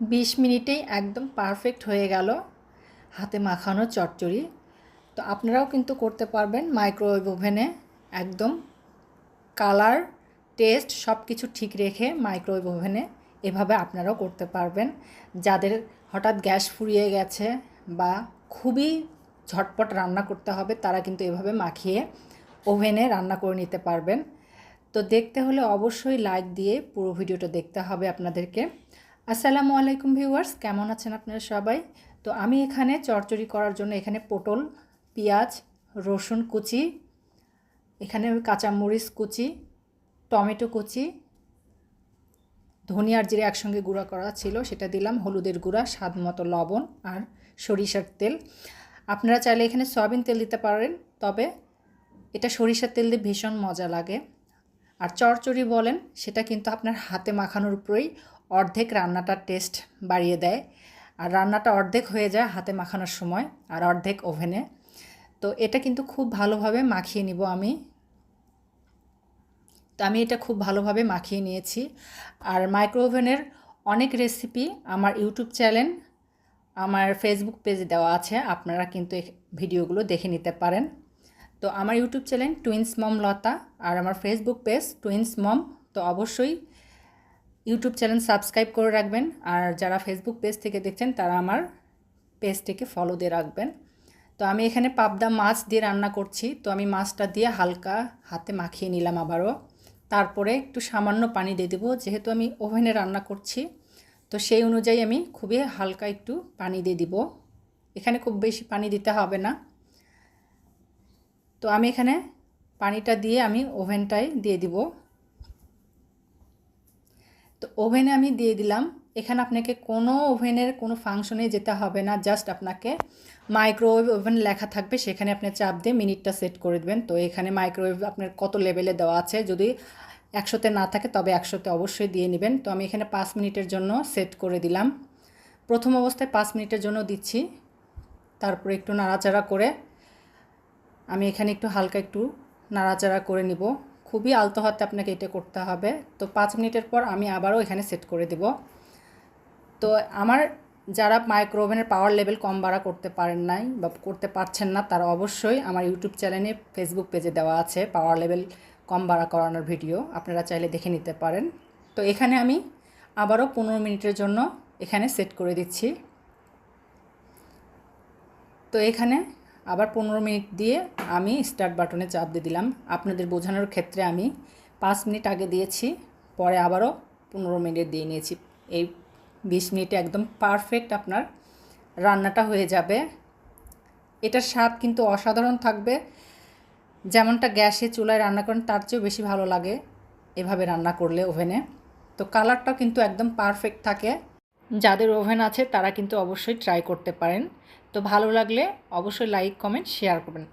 বিশ মিনিটেই একদম পারফেক্ট হয়ে গেল হাতে মাখানো চটচড়ি তো আপনারাও কিন্তু করতে পারবেন মাইক্রোওয়েভ ওভেনে একদম কালার টেস্ট সব কিছু ঠিক রেখে মাইক্রোওয়েভ ওভেনে এভাবে আপনারাও করতে পারবেন। যাদের হঠাৎ গ্যাস ফুরিয়ে গেছে বা খুবই ঝটপট রান্না করতে হবে, তারা কিন্তু এভাবে মাখিয়ে ওভেনে রান্না করে নিতে পারবেন। তো দেখতে হলে অবশ্যই লাইক দিয়ে পুরো ভিডিওটা দেখতে হবে আপনাদেরকে। আসসালামু আলাইকুম ভিউয়ার্স, কেমন আছেন আপনারা সবাই? তো আমি এখানে চচ্চড়ি করার জন্য এখানে পটল, পেঁয়াজ, রসুন কুচি, এখানে কাঁচামরিচ কুচি, টমেটো কুচি, ধনিয়ার জিরে একসঙ্গে গুঁড়া করা ছিল, সেটা দিলাম, হলুদের গুঁড়া, স্বাদ মতো লবণ আর সরিষার তেল। আপনারা চাইলে এখানে সয়াবিন তেল দিতে পারেন, তবে এটা সরিষার তেল দিয়ে ভীষণ মজা লাগে। আর চরচড়ি বলেন, সেটা কিন্তু আপনার হাতে মাখানোর উপরেই অর্ধেক রান্নাটার টেস্ট বাড়িয়ে দেয়। আর রান্নাটা অর্ধেক হয়ে যায় হাতে মাখানোর সময় আর অর্ধেক ওভেনে। তো এটা কিন্তু খুব ভালোভাবে মাখিয়ে নিব আমি। তো আমি এটা খুব ভালোভাবে মাখিয়ে নিয়েছি। আর মাইক্রো ওভেনের অনেক রেসিপি আমার ইউটিউব চ্যানেল, আমার ফেসবুক পেজে দেওয়া আছে, আপনারা কিন্তু ভিডিওগুলো দেখে নিতে পারেন। তো আমার YouTube channel twins mom Lata আর আমার ফেসবুক পেজ টুইন্স মম তো অবশ্যই ইউটিউব চ্যানেল সাবস্ক্রাইব করে রাখবেন। আর যারা ফেসবুক পেজ থেকে দেখছেন, তারা আমার পেজটিকে ফলো দিয়ে রাখবেন। তো আমি এখানে পাবদা মাছ দিয়ে রান্না করছি। তো আমি মাছটা দিয়ে হালকা হাতে মাখিয়ে নিলাম আবারও। তারপরে একটু সামান্য পানি দিয়ে দেবো, যেহেতু আমি ওভেনে রান্না করছি। তো সেই অনুযায়ী আমি খুবই হালকা একটু পানি দিয়ে দিব। এখানে খুব বেশি পানি দিতে হবে না। তো আমি এখানে পানিটা দিয়ে আমি ওভেনটাই দিয়ে দিব। তো ওভেনে আমি দিয়ে দিলাম। এখানে আপনাকে কোনো ওভেনের কোনো ফাংশনে যেতে হবে না, জাস্ট আপনাকে মাইক্রোওয়েভ ওভেন লেখা থাকবে, সেখানে আপনি চাপ দিয়ে মিনিটটা সেট করে দেবেন। তো এখানে মাইক্রোওয়েভ আপনার কত লেভেলে দেওয়া আছে, যদি একশোতে না থাকে তবে একশোতে অবশ্যই দিয়ে নেবেন। তো আমি এখানে পাঁচ মিনিটের জন্য সেট করে দিলাম। প্রথম অবস্থায় পাঁচ মিনিটের জন্য দিচ্ছি। তারপরে একটু নাড়াচাড়া করে আমি এখানে একটু হালকা একটু নাড়াচাড়া করে নিব। খুবই আলতো হাতে আপনাকে এটা করতে হবে। তো পাঁচ মিনিটের পর আমি আবারও এখানে সেট করে দেব। তো আমার যারা মাইক্রো ওভেনের পাওয়ার লেভেল কম বাড়া করতে পারেন নাই বা করতে পারছেন না, তারা অবশ্যই আমার ইউটিউব চ্যানেলে ফেসবুক পেজে দেওয়া আছে পাওয়ার লেভেল কম বাড়া করানোর ভিডিও। আপনারা চাইলে দেখে নিতে পারেন। তো এখানে আমি আবারও পনেরো মিনিটের জন্য এখানে সেট করে দিচ্ছি। তো এখানে আবার পনেরো মিনিট দিয়ে আমি স্টার্ট বাটনে চাপ দিয়ে দিলাম। আপনাদের বোঝানোর ক্ষেত্রে আমি পাঁচ মিনিট আগে দিয়েছি, পরে আবারও পনেরো মিনিট দিয়ে নিয়েছি। এই বিশ মিনিটে একদম পারফেক্ট আপনার রান্নাটা হয়ে যাবে। এটার স্বাদ কিন্তু অসাধারণ থাকবে। যেমনটা গ্যাসে চুলায় রান্না করেন, তার চেয়েও বেশি ভালো লাগে এভাবে রান্না করলে ওভেনে। তো কালারটাও কিন্তু একদম পারফেক্ট থাকে। যাদের ওভেন আছে তারা কিন্তু অবশ্যই ট্রাই করতে পারেন। তো ভালো লাগলে অবশ্যই লাইক কমেন্ট শেয়ার করবেন।